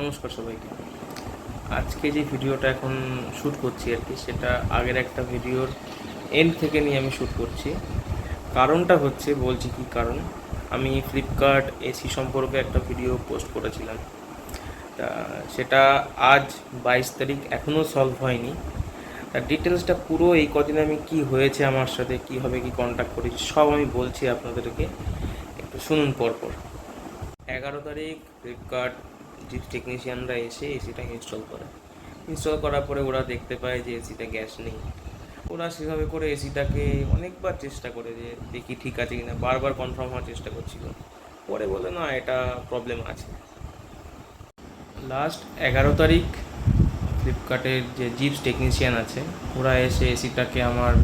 নমস্কার সবাইকে। আজকে যে ভিডিওটা এখন শ্যুট করছি আর কি, সেটা আগের একটা ভিডিওর এন্ড থেকে নিয়ে আমি শ্যুট করছি। কারণটা হচ্ছে, বলছি কি কারণ, আমি ফ্লিপকার্ট এসি সম্পর্কে একটা ভিডিও পোস্ট করেছিলাম। তা সেটা আজ বাইশ তারিখ এখনও সলভ হয়নি। তার ডিটেলসটা পুরো এই কদিন আমি কি হয়েছে আমার সাথে কীভাবে কি কন্ট্যাক্ট করেছি, সব আমি বলছি আপনাদেরকে। একটু শুনুন পরপর। এগারো তারিখ ফ্লিপকার্ট যে টেকনিশিয়ানরা এসে এসিটা ইনস্টল করে। ইনস্টল করার পরে ওরা দেখতে পায় যে এসিটা গ্যাস নেই। ওরা সেভাবে করে এসিটাকে অনেকবার চেষ্টা করে যে দেখি ঠিক আছে কিনা, বারবার কনফার্ম হওয়ার চেষ্টা করছিল। পরে বলে, না, এটা প্রবলেম আছে। লাস্ট এগারো তারিখ ফ্লিপকার্টের যে জিপস টেকনিশিয়ান আছে, ওরা এসে এসিটাকে আমার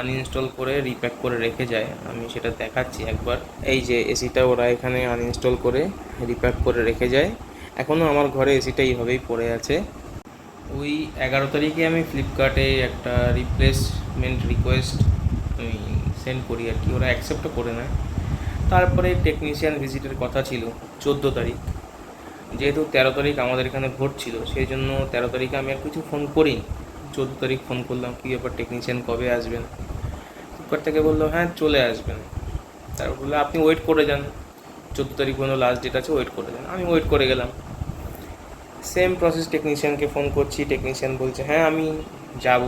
আনইনস্টল করে রিপ্যাক করে রেখে যায়। আমি সেটা দেখাচ্ছি একবার। এই যে এসিটা ওরা এখানে আনইনস্টল করে রিপ্যাক করে রেখে যায়। এখনও আমার ঘরে এসিটা এইভাবেই পড়ে আছে। ওই এগারো তারিখে আমি ফ্লিপকার্টে একটা রিপ্লেসমেন্ট রিকোয়েস্ট আমি সেন্ড করি আর কি, ওরা অ্যাকসেপ্টও করে নেয়। তারপরে টেকনিশিয়ান ভিজিটের কথা ছিল চোদ্দ তারিখ। যেহেতু তেরো তারিখ আমাদের এখানে ভোট ছিল, সেই জন্য তেরো তারিখে আমি আর কিছু ফোন করিনি। চোদ্দ তারিখ ফোন করলাম, কী ব্যাপার টেকনিশিয়ান কবে আসবেন? ফ্লিপকার্ট থেকে বলল হ্যাঁ চলে আসবেন। তারপর বলল, আপনি ওয়েট করে যান। চোদ্দ তারিখ পর্যন্ত লাস্ট ডেট আছে ওয়েট করে যান। আমি ওয়েট করে গেলাম। সেম প্রসেস টেকনিশিয়ানকে ফোন করছি টেকনিশিয়ান বলছে হ্যাঁ আমি যাব।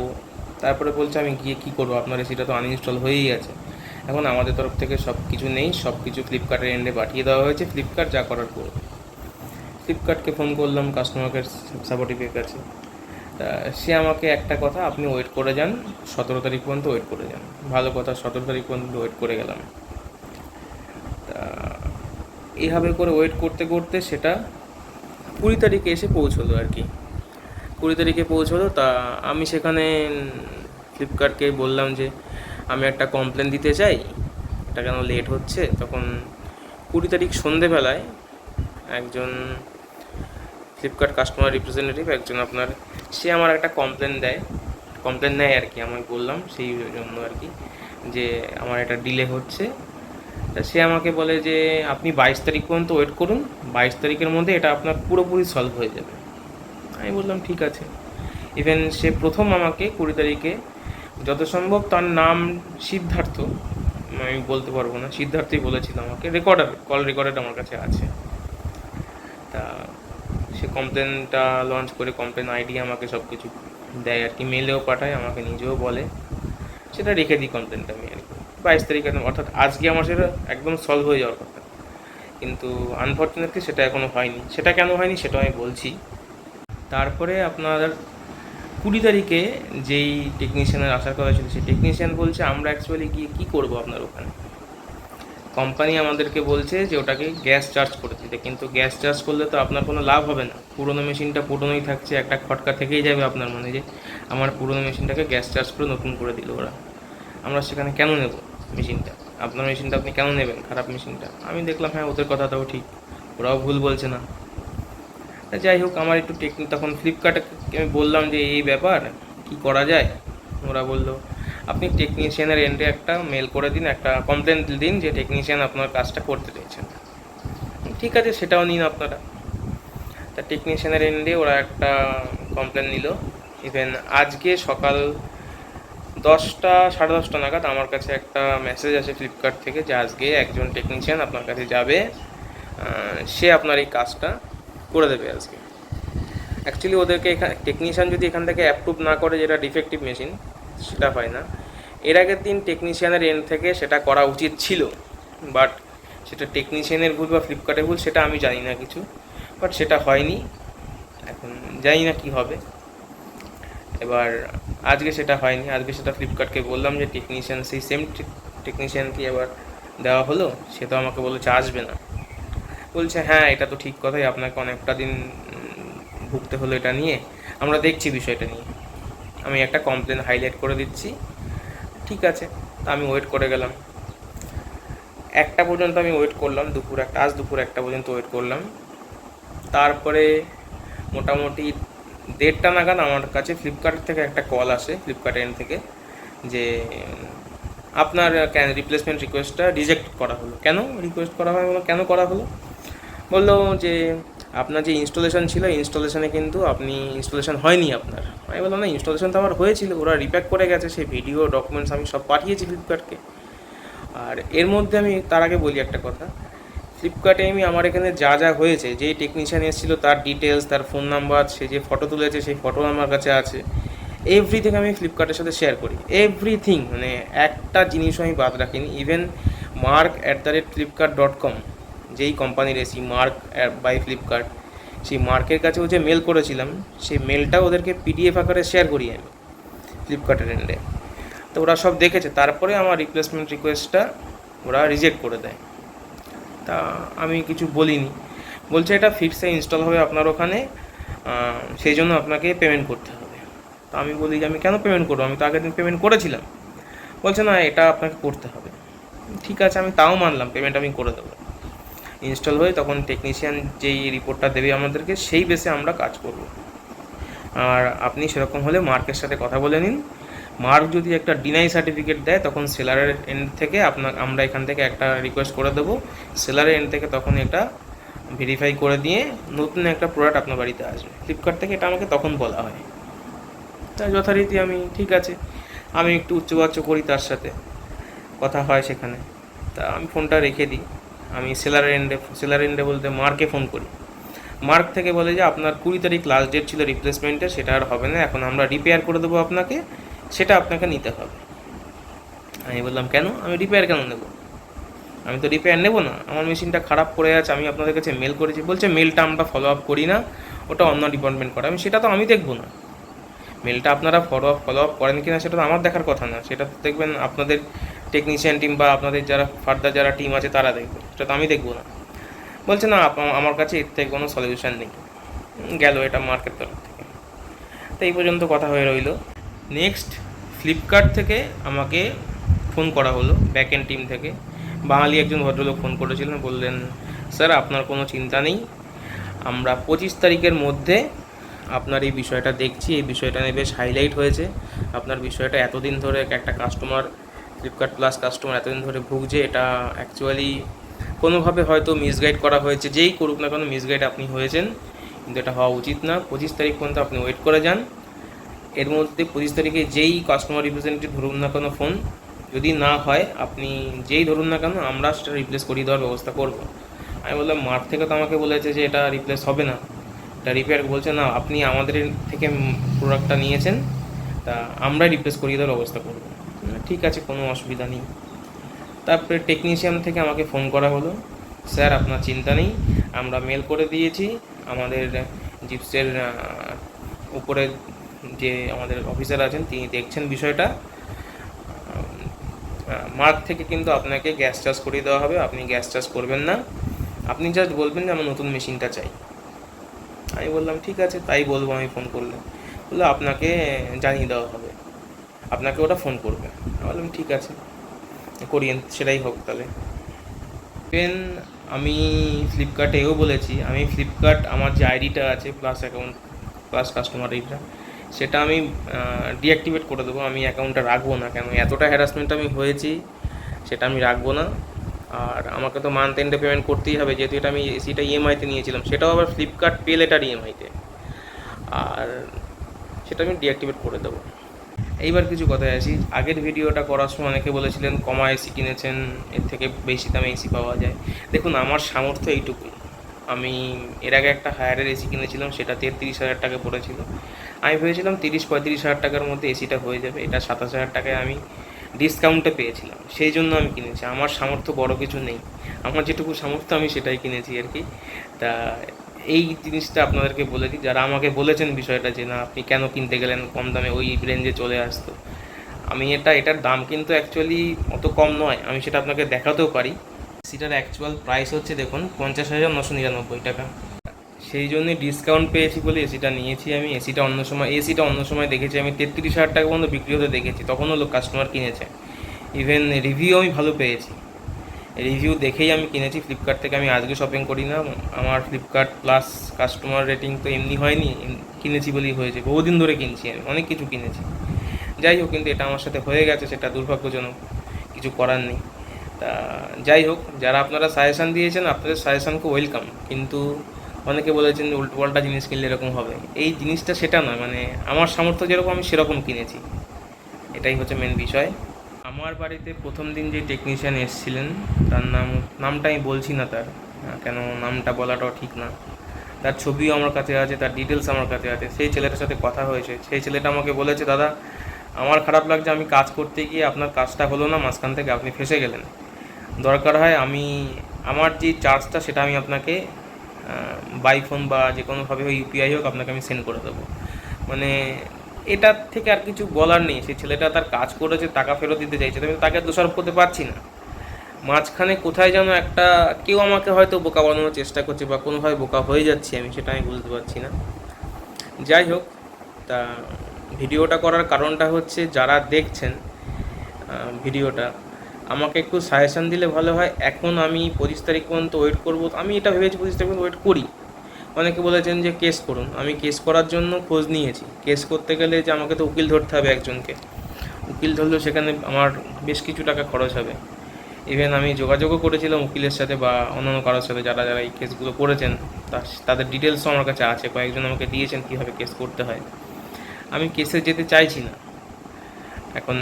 তারপরে বলছে, আমি গিয়ে কী করব? আপনার এসিটা তো আনইনস্টল হয়েই আছে। এখন আমাদের তরফ থেকে সব কিছু নেই সব কিছু ফ্লিপকার্টের এন্ডে পাঠিয়ে দেওয়া হয়েছে। ফ্লিপকার্ট যা করার করবে ফ্লিপকার্টকে ফোন করলাম কাস্টমার কেয়ার সাপোর্টিভের কাছে সে আমাকে একটা কথা, আপনি ওয়েট করে যান, সতেরো তারিখ পর্যন্ত ওয়েট করে যান। ভালো কথা, সতেরো তারিখ পর্যন্ত ওয়েট করে গেলাম। তা এইভাবে করে ওয়েট করতে করতে সেটা কুড়ি তারিখে এসে পৌঁছলো আর কি। কুড়ি তারিখে পৌঁছলো, তা আমি সেখানে ফ্লিপকার্টকে বললাম যে, আমি একটা কমপ্লেন দিতে চাই, এটা কেন লেট হচ্ছে? তখন কুড়ি তারিখ সন্ধেবেলায় একজন ফ্লিপকার্ট কাস্টমার রিপ্রেজেন্টেটিভ একজন আপনার, সে আমার একটা কমপ্লেন দেয়। কমপ্লেন নেয় আর কি, আমি বললাম সেই জন্য আর কি, যে আমার এটা ডিলে হচ্ছে। তা সে আমাকে বলে যে, আপনি বাইশ তারিখ পর্যন্ত ওয়েট করুন বাইশ তারিখের মধ্যে এটা আপনার পুরোপুরি সলভ হয়ে যাবে। আমি বললাম, ঠিক আছে। ইভেন সে প্রথম আমাকে কুড়ি তারিখে যত সম্ভব তার নাম সিদ্ধার্থ, আমি বলতে পারব না, সিদ্ধার্থই বলেছিল আমাকে রেকর্ডার কল রেকর্ডার আমার কাছে আছে। তা সে কমপ্লেনটা লঞ্চ করে কমপ্লেন আইডি আমাকে সব কিছু দেয় আর কি মেলেও পাঠায়, আমাকে নিজেও বলে। সেটা রেখে দিই কমপ্লেনটা আমি আর কি। বাইশ তারিখ অর্থাৎ আজকে আমার সেটা একদম সলভ হয়ে যাওয়ার কথা। কিন্তু আনফর্চুনেটলি সেটা এখনও হয়নি। সেটা কেন হয়নি সেটা আমি বলছি। তারপরে আপনার কুড়ি তারিখে যেই টেকনিশিয়ানের আসার কথা ছিল, সেই টেকনিশিয়ান বলছে, আমরা অ্যাকচুয়ালি গিয়ে কী করব আপনার ওখানে? কোম্পানি আমাদেরকে বলছে যে, ওটাকে গ্যাস চার্জ করে দিতে। কিন্তু গ্যাস চার্জ করলে তো আপনার কোনো লাভ হবে না। পুরোনো মেশিনটা পুরোনোই থাকছে, একটা খটকা থেকেই যাবে আপনার মনে যে, আমার পুরোনো মেশিনটাকে গ্যাস চার্জ করে নতুন করে দিল ওরা। আমরা সেখানে কেন নেব মেশিনটা? আপনার মেশিনটা আপনি কেন নেবেন? খারাপ মেশিনটা। আমি দেখলাম হ্যাঁ ওদের কথাটাও ঠিক। ওরাও ভুল বলছে না। যাই হোক, আমার একটু টেকনিক তখন ফ্লিপকার্টে আমি বললাম যে, এই ব্যাপার, কি করা যায়? ওরা বলল, আপনি টেকনিশিয়ানের এন্ডে একটা মেল করে দিন, একটা কমপ্লেন দিন যে টেকনিশিয়ান আপনার কাজটা করতে চাইছেন। ঠিক আছে, সেটাও নিন আপনারা। তা টেকনিশিয়ানের এন্ডে ওরা একটা কমপ্লেন নিল। ইভেন আজকে সকাল দশটা, সাড়ে দশটা নাগাদ আমার কাছে একটা মেসেজ আসে ফ্লিপকার্ট থেকে যে আজকে একজন টেকনিশিয়ান আপনার কাছে যাবে। সে আপনার এই কাজটা করে দেবে আজকে। অ্যাকচুয়ালি ওদেরকে এখানে টেকনিশিয়ান যদি এখান থেকে অ্যাপ্রুভ না করে যেটা ডিফেক্টিভ মেশিন সেটা হয় না। এর আগের দিন টেকনিশিয়ানের এন্ড থেকে সেটা করা উচিত ছিল বাট সেটা টেকনিশিয়ানের ভুল বা ফ্লিপকার্টের ভুল সেটা আমি জানি না কিছু বাট সেটা হয়নি। এখন জানি না কি হবে। এবার আজকে সেটা হয়নি। আজকে সেটা ফ্লিপকার্টকে বললাম যে টেকনিশিয়ান সেই সেম টেকনিশিয়ানকে এবার দেওয়া হলো। সে তো আমাকে বলেছে, আসবে না। বলছে হ্যাঁ এটা তো ঠিক কথাই। আপনাকে অনেকটা দিন ভুগতে হলো এটা নিয়ে। আমরা দেখছি বিষয়টা নিয়ে। আমি একটা কমপ্লেন হাইলাইট করে দিচ্ছি। ঠিক আছে, তা আমি ওয়েট করে গেলাম। একটা পর্যন্ত আমি ওয়েট করলাম, দুপুর একটা, আজ দুপুর একটা পর্যন্ত ওয়েট করলাম। তারপরে মোটামুটি দেড়টা নাগাদ আমার কাছে ফ্লিপকার্ট থেকে একটা কল আসে ফ্লিপকার্ট এন্ড থেকে, যে, আপনার ক্যান রিপ্লেসমেন্ট রিকোয়েস্টটা রিজেক্ট করা হলো। কেন রিকোয়েস্ট করা হয় বলো? কেন করা হলো? বলল যে, আপনার যে ইনস্টলেশন ছিল ইনস্টলেশনে কিন্তু আপনি ইনস্টলেশন হয়নি আপনার। আমি বললাম, না ইনস্টলেশন তো আমার হয়েছিল, ওরা রিপ্যাক করে গেছে, সেই ভিডিও ডকুমেন্টস আমি সব পাঠিয়েছি ফ্লিপকার্টকে আর এর মধ্যে আমি তার আগে বলি একটা কথা ফ্লিপকার্টে আমি আমার এখানে যা যা হয়েছে, যেই টেকনিশিয়ান এসেছিল, তার ডিটেলস তার ফোন নাম্বার সে যে ফটো তুলেছে, সেই ফটো আমার কাছে আছে। এভরিথিং আমি ফ্লিপকার্টের সাথে শেয়ার করি। এভরিথিং মানে একটা জিনিসও আমি বাদ রাখিনি। Even mark at the rate Flipkart dot com যেই কোম্পানির এসি মার্ক বাই ফ্লিপকার্ট সেই মার্কের কাছেও যে মেল করেছিলাম, সেই মেলটা ওদেরকে পিডিএফ আকারে শেয়ার করি আমি, ফ্লিপকার্টের এন্ডে তো ওরা সব দেখেছে। তারপরে আমার রিপ্লেসমেন্ট রিকোয়েস্টটা ওরা রিজেক্ট করে দেয়। তা আমি কিছু বলিনি। বলছে এটা ফিক্সে ইনস্টল হবে আপনার ওখানে সেই জন্য আপনাকে পেমেন্ট করতে হবে। তো আমি বলি যে আমি কেন পেমেন্ট করব? আমি তো আগের দিন পেমেন্ট করেছিলাম। বলছে না, এটা আপনাকে করতে হবে। ঠিক আছে, আমি তাও মানলাম পেমেন্ট আমি করে দেবো। ইনস্টল হয়ে তখন টেকনিশিয়ান যেই রিপোর্টটা দেবে আমাদেরকে, সেই বেসে আমরা কাজ করব। আর আপনি সেরকম হলে মার্কের সাথে কথা বলে নিন। মার্ক যদি একটা ডিনাই সার্টিফিকেট দেয়, তখন সেলারের এন্ড থেকে আপনার, আমরা এখান থেকে একটা রিকোয়েস্ট করে দেবো। সেলারের এন্ড থেকে তখন এটা ভেরিফাই করে দিয়ে নতুন একটা প্রোডাক্ট আপনার বাড়িতে আসবে। ফ্লিপকার্ট থেকে এটা আমাকে তখন বলা হয়। তাই যথারীতি আমি ঠিক আছে। আমি একটু উচ্চবাচ্য করি তার সাথে। কথা হয় সেখানে। তা আমি ফোনটা রেখে দিই। আমি সেলার এন্ডে সেলার এন্ডে বলতে মার্কে ফোন করি। মার্ক থেকে বলে যে, আপনার কুড়ি তারিখ লাস্ট ডেট ছিল রিপ্লেসমেন্টের সেটা আর হবে না। এখন আমরা রিপেয়ার করে দেবো আপনাকে। সেটা আপনাকে নিতে হবে। আমি বললাম, কেন? আমি রিপেয়ার কেন নেব? আমি তো রিপেয়ার নেব না। আমার মেশিনটা খারাপ পড়ে আছে, আমি আপনাদের কাছে মেল করেছি। বলছে মেলটা আমরা ফলো আপ করি না, ওটা অন্য ডিপার্টমেন্ট করে। আমি, সেটা তো আমি দেখব না। মেলটা আপনারা ফলো আপ ফলো আপ করেন কিনা সেটা তো আমার দেখার কথা না। সেটা তো দেখবেন আপনাদের টেকনিশিয়ান টিম বা আপনাদের যারা ফার্দার যারা টিম আছে, তারা দেখবে। সেটা তো আমি দেখব না। বলছে, না আমার কাছে এর থেকে কোনো সলিউশন নেই। গেল এটা মার্কেট তরফ থেকে। তো এই পর্যন্ত কথা হয়ে রইল। নেক্সট ফ্লিপকার্ট থেকে আমাকে ফোন করা হলো ব্যাক এন্ড টিম থেকে। বাঙালি একজন ভদ্রলোক ফোন করেছিলেন, বললেন, স্যার, আপনার কোনো চিন্তা নেই। আমরা পঁচিশ তারিখের মধ্যে আপনার এই বিষয়টা দেখছি। এই বিষয়টা নিয়ে বেশ হাইলাইট হয়েছে। আপনার বিষয়টা এতদিন ধরে একটা কাস্টমার ফ্লিপকার্ট প্লাস কাস্টমার এতদিন ধরে ভুগছে। এটা অ্যাকচুয়ালি কোনোভাবে হয়তো মিসগাইড করা হয়েছে। যেই করুক না কেন মিসগাইড আপনি হয়েছেন। কিন্তু এটা হওয়া উচিত না। পঁচিশ তারিখ পর্যন্ত আপনি ওয়েট করে যান। এর মধ্যে পঁচিশ তারিখে যেই কাস্টমার রিপ্রেজেন্টেটিভ ধরুন না কেন ফোন যদি না হয়, আপনি যেই ধরুন না কেন, আমরা সেটা রিপ্লেস করিয়ে দেওয়ার ব্যবস্থা করব। আমি বললাম মার্ট থেকে তো আমাকে বলেছে যে এটা রিপ্লেস হবে না। এটা রিপেয়ার বলছে, না, আপনি আমাদের থেকে প্রোডাক্টটা নিয়েছেন, তা আমরা রিপ্লেস করিয়ে দেওয়ার ব্যবস্থা করব। ঠিক আছে, কোনো অসুবিধা নেই। তারপরে টেকনিশিয়ান থেকে আমাকে ফোন করা হলো, স্যার, আপনার চিন্তা নেই, আমরা মেল করে দিয়েছি, আমাদের জিপসের উপরে যে আমাদের অফিসার আছেন, তিনি দেখছেন বিষয়টা। মার্ক থেকে কিন্তু আপনাকে গ্যাস চার্জ করিয়ে দেওয়া হবে, আপনি গ্যাস চার্জ করবেন না। আপনি জাস্ট বলবেন যে আমার নতুন মেশিনটা চাই। আমি বললাম, ঠিক আছে, তাই বলব, আমি ফোন করলে বলল, আপনাকে জানিয়ে দেওয়া হবে। আপনাকে ওটা ফোন করবে। আমি বললাম, ঠিক আছে করিয়েন সেটাই হোক তাহলে। পেন আমি ফ্লিপকার্টে এও বলেছি, আমি ফ্লিপকার্ট আমার যে আইডিটা আছে প্লাস অ্যাকাউন্ট প্লাস কাস্টমার আইডিটা সেটা আমি ডিঅ্যাক্টিভেট করে দেবো। আমি অ্যাকাউন্টটা রাখব না কেন? এতটা হ্যারাসমেন্ট আমি হয়েছি, সেটা আমি রাখব না। আর আমাকে তো মান্থ এন্ডে পেমেন্ট করতেই হবে। যেহেতু এটা আমি এসিটা ইএমআইতে নিয়েছিলাম, সেটাও আবার ফ্লিপকার্ট পে লেটার ইএমআইতে আর সেটা আমি ডিঅ্যাক্টিভেট করে দেবো। এইবার কিছু কথায় আসি। আগের ভিডিওটা করার সময় অনেকে বলেছিলেন, কমা এসি কিনেছেন, এর থেকে বেশি দামে এসি পাওয়া যায়। দেখুন, আমার সামর্থ্য এইটুকুই। আমি এর আগে একটা হায়ারের এসি কিনেছিলাম, সেটা তেত্রিশ হাজার টাকা পড়েছিল। আমি ভেবেছিলাম তিরিশ পঁয়ত্রিশ হাজার টাকার মধ্যে এসিটা হয়ে যাবে। এটা সাতাশ হাজার টাকায় আমি ডিসকাউন্টে পেয়েছিলাম। সেই জন্য আমি কিনেছি। আমার সামর্থ্য বড় কিছু নেই। আমার যেটুকু সামর্থ্য, আমি সেটাই কিনেছি আর কি। তা এই জিনিসটা আপনাদেরকে বলে দিই। যারা আমাকে বলেছেন বিষয়টা যে, না, আপনি কেন কিনতে গেলেন? কম দামে ওই রেঞ্জে চলে আসতো। আমি এটা, এটার দাম কিন্তু অ্যাকচুয়ালি অত কম নয়। আমি সেটা আপনাকে দেখাতেও পারি। সেটার অ্যাকচুয়াল প্রাইস হচ্ছে দেখুন, পঞ্চাশ হাজার নশো নিরানব্বই টাকা। সেই জন্যই ডিসকাউন্ট পেয়েছি বলে এসিটা নিয়েছি আমি। এসিটা অন্য সময় এসিটা অন্য সময় দেখেছি। আমি তেত্রিশ হাজার টাকা পর্যন্ত বিক্রি হতে দেখেছি। তখনও লোক কাস্টমার কিনেছে। ইভেন রিভিউ আমি ভালো পেয়েছি। রিভিউ দেখেই আমি কিনেছি। ফ্লিপকার্ট থেকে আমি আজকে শপিং করি না। আমার ফ্লিপকার্ট প্লাস কাস্টমার রেটিং তো এমনি হয়নি। কিনেছি বলেই হয়েছে। বহুদিন ধরে কিনছি আমি। অনেক কিছু কিনেছি। যাই হোক, কিন্তু এটা আমার সাথে হয়ে গেছে। সেটা দুর্ভাগ্যজনক। কিছু করার নেই। তা যাই হোক, যারা আপনারা সাজেশান দিয়েছেন, আপনাদের সাজেশানকে ওয়েলকাম কিন্তু অনেকে বলেছেন উল্টোপাল্টা জিনিস কিনলে এরকম হবে। এই জিনিসটা সেটা নয় মানে আমার সামর্থ্য যেরকম, আমি সেরকম কিনেছি। এটাই হচ্ছে মেন বিষয়। আমার বাড়িতে প্রথম দিন যে টেকনিশিয়ান এসেছিলেন, তার নাম, নামটা আমি বলছি না তার কেন নামটা বলাটাও ঠিক না। তার ছবিও আমার কাছে আছে, তার ডিটেলস আমার কাছে আছে। সেই ছেলেটার সাথে কথা হয়েছে। সেই ছেলেটা আমাকে বলেছে, দাদা, আমার খারাপ লাগছে, আমি কাজ করতে গিয়ে আপনার কাজটা হলো না, মাঝখান থেকে আপনি ফেসে গেলেন। দরকার হয় আমি, আমার যে চার্জটা সেটা আমি আপনাকে বাই ফোন বা যে কোনোভাবে হোক ইউপিআই হোক, আপনাকে আমি সেন্ড করে দেবো। মানে এটার থেকে আর কিছু বলার নেই। সেই ছেলেটা তার কাজ করেছে, টাকা ফেরত দিতে চাইছে তবে তাকে দোষারোপ করতে পারছি না। মাঝখানে কোথায় যেন একটা কেউ আমাকে হয়তো বোকা বানানোর চেষ্টা করছে বা কোনোভাবে বোকা হয়ে যাচ্ছি আমি, সেটা আমি বুঝতে পারছি না। যাই হোক, তা ভিডিওটা করার কারণটা হচ্ছে যারা দেখছেন ভিডিওটা আমাকে একটু সাজেশন দিলে ভালো হয়। এখন আমি পঁচিশ তারিখ পর্যন্ত ওয়েট করব। আমি এটা ভেবেছি পঁচিশ তারিখ পর্যন্ত ওয়েট করি। অনেকে বলেছেন যে কেস করুন। আমি কেস করার জন্য খোঁজ নিয়েছি। কেস করতে গেলে যে আমাকে তো উকিল ধরতে হবে একজনকে। উকিল ধরলেও সেখানে আমার বেশ কিছু টাকা খরচ হবে। ইভেন আমি যোগাযোগও করেছিলাম উকিলের সাথে বা অন্যান্য কারোর সাথে যারা যারা এই কেসগুলো করেছেন তাদের ডিটেলসও আমার কাছে আছে। কয়েকজন আমাকে দিয়েছেন কীভাবে কেস করতে হয়। আমি কেসে যেতে চাইছি না। এখন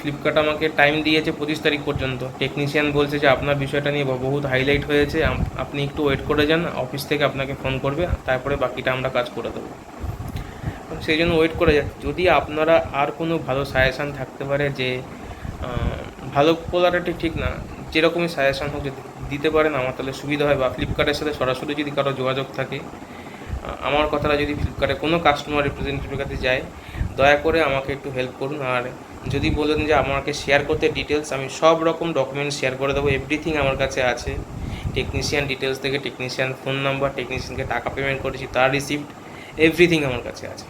ফ্লিপকার্ট আমাকে টাইম দিয়েছে পঁচিশ তারিখ পর্যন্ত। টেকনিশিয়ান বলছে যে আপনার বিষয়টা নিয়ে বহুত হাইলাইট হয়েছে আপনি একটু ওয়েট করে যান অফিস থেকে আপনাকে ফোন করবে, তারপরে বাকিটা আমরা কাজ করে দেবো। সেই জন্য ওয়েট করে যাচ্ছি। যদি আপনারা আর কোনো ভালো সাজেশান থাকতে পারে যে ভালো বলাটা ঠিক না, যেরকমই সাজেশান হোক যদি দিতে পারেন, আমার তাহলে সুবিধা হয়। বা ফ্লিপকার্টের সাথে সরাসরি যদি কারও যোগাযোগ থাকে আমার কথাটা যদি ফ্লিপকার্টে কোনো কাস্টমার রিপ্রেজেন্টেটিভের কাছে যায় দয়া করে আমাকে একটু হেল্প করুন। আর যদি বলেন যে আমাকে শেয়ার করতে ডিটেলস আমি সব রকম ডকুমেন্ট শেয়ার করে দেবো। এভরিথিং আমার কাছে আছে। টেকনিশিয়ান ডিটেলস থেকে টেকনিশিয়ান ফোন নাম্বার টেকনিশিয়ানকে টাকা পেমেন্ট করেছি, তার রিসিপ্ট এভরিথিং আমার কাছে আছে।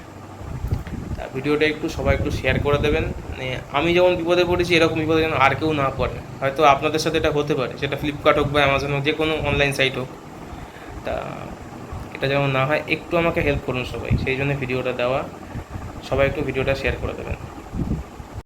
ভিডিওটা একটু সবাই একটু শেয়ার করে দেবেন। মানে আমি যেমন বিপদে পড়েছি, এরকম বিপদে যেন আর কেউ না পড়ে। হয়তো আপনাদের সাথে এটা হতে পারে। সেটা ফ্লিপকার্ট হোক বা অ্যামাজন হোক যে কোনো অনলাইন সাইট হোক। তা এটা যেমন না হয়, একটু আমাকে হেল্প করুন সবাই। সেই জন্য ভিডিওটা দেওয়া। সবাই একটু ভিডিওটা শেয়ার করে দেবেন।